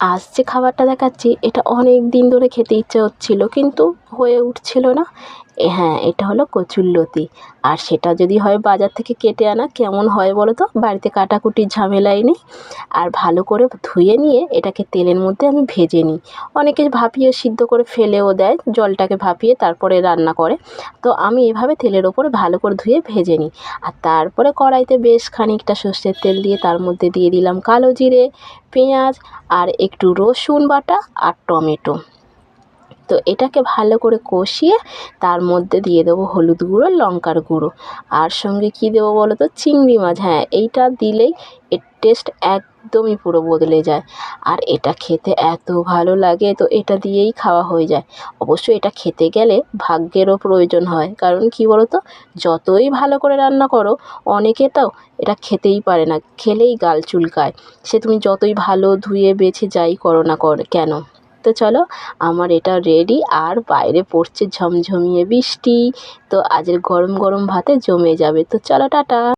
আজ যে খাবারটা দেখাচ্ছি, এটা অনেক দিন ধরে খেতে ইচ্ছে হচ্ছিল, কিন্তু হয়ে উঠছিল না। হ্যাঁ এটা হলো কচুরলতি আর সেটা যদি হয় বাজার থেকে কেটে আনা, কেমন হয় বলো তো বাড়িতে কাটাকুটির ঝামেলাই নেই। আর ভালো করে ধুয়ে নিয়ে এটাকে তেলের মধ্যে আমি ভেজে নিই। অনেকে ভাপিয়ে সিদ্ধ করে ফেলেও দেয়, জলটাকে ভাপিয়ে তারপরে রান্না করে। তো আমি এভাবে তেলের ওপরে ভালো করে ধুয়ে ভেজে নিই। আর তারপরে কড়াইতে বেশ খানিকটা সর্ষের তেল দিয়ে তার মধ্যে দিয়ে দিলাম কালো জিরে, পেঁয়াজ আর একটু রসুন বাটা আর টমেটো। তো এটাকে ভালো করে কষিয়ে তার মধ্যে দিয়ে দেবো হলুদ গুঁড়ো, লঙ্কার গুঁড়ো। আর সঙ্গে কী দেবো বলো তো? চিংড়ি মাছ। হ্যাঁ এইটা দিলেই এর টেস্ট একদমই পুরো বদলে যায়। আর এটা খেতে এত ভালো লাগে, তো এটা দিয়েই খাওয়া হয়ে যায়। অবশ্য এটা খেতে গেলে ভাগ্যেরও প্রয়োজন হয়। কারণ কী বলো তো? যতই ভালো করে রান্না করো, অনেকে তো এটা খেতেই পারে না, খেলেই গাল চুলকায়। সে তুমি যতই ভালো ধুয়ে বেছে যাই করো না কর কেন? তো চলো, আমার এটা রেডি আর বাইরে পড়ছে ঝমঝমিয়ে বৃষ্টি। তো আজের গরম গরম ভাতে জমে যাবে। তো চলো, টাটা!